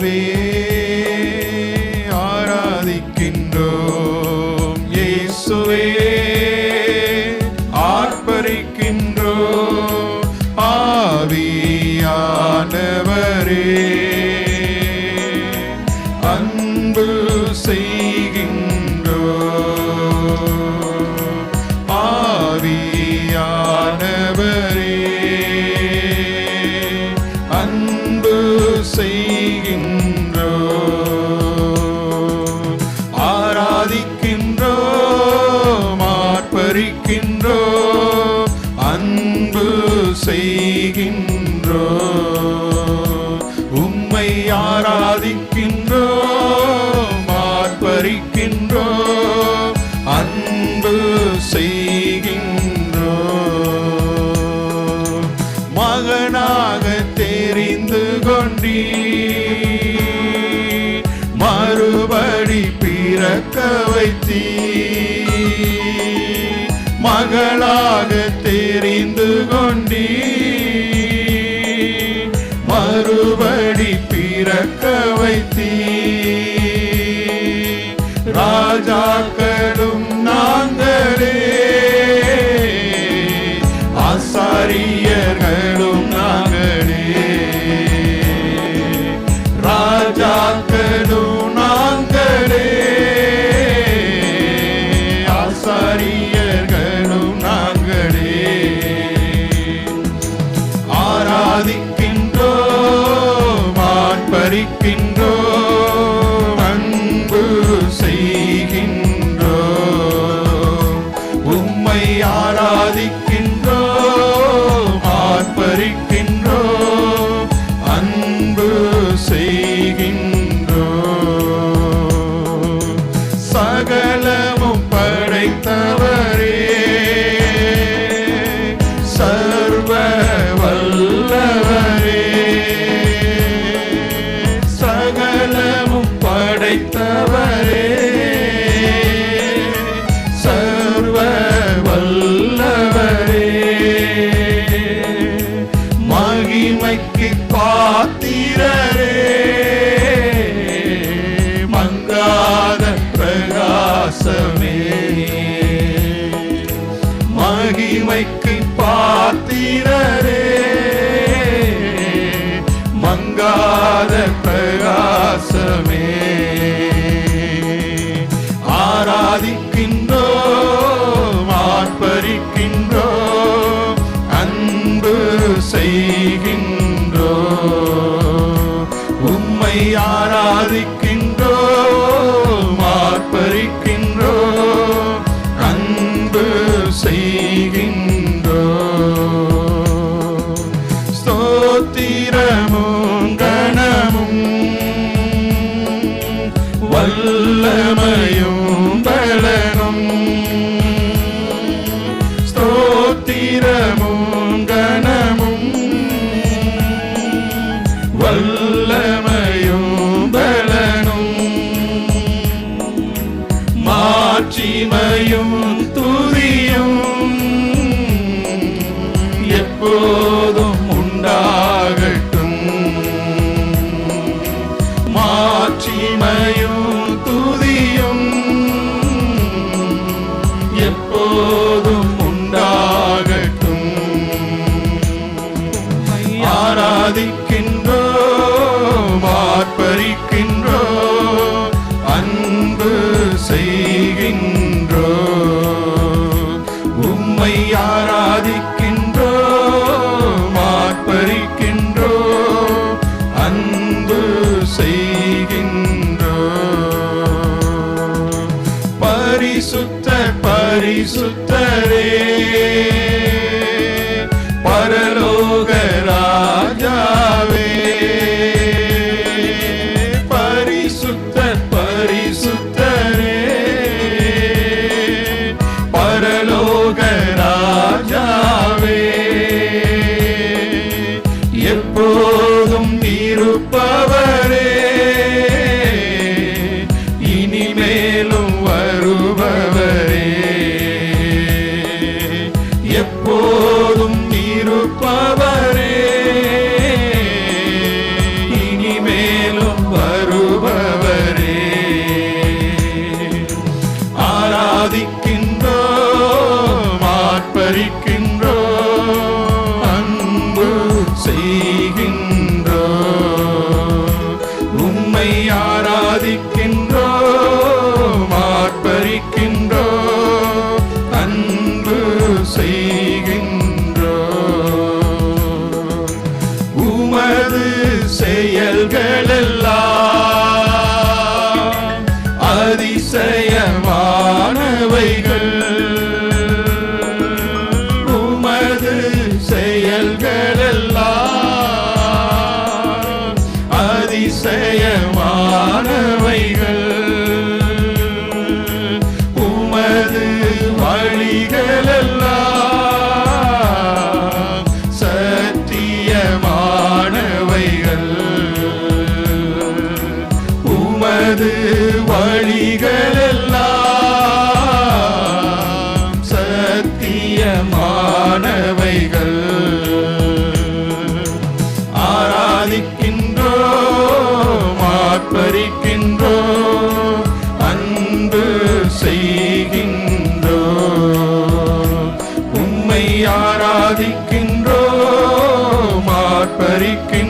பிதாவே ஆராதிக்கின்றோம். இயேசுவே ஆர்ப்பரிக்கின்றோம். ஆவியானவரே அன்பு செய் மகனாக தெரிந்து கொண்டீ மறுபடி பிறக்க வைத்தீ மகளாக தெரிந்து கொண்டீ மறுபடி பிறக்க வைத்தீ படைத்தவரே சர்வ வல்லவரே மகிமைக்கு பாத்திரரே செய்கின்றோ? உம்மை ஆராதிக்க மாட்சிமையும் துதியும் எப்போதும் உண்டாகட்டும். மாட்சிமையும் பரிசுத்தரே பரலோகரா ஆராதிக்கின்றோம். ஆர்ப்பரிக்க Hallelujah. ஆராதிக்கின்றோ மார்பரிக்கின்றோம்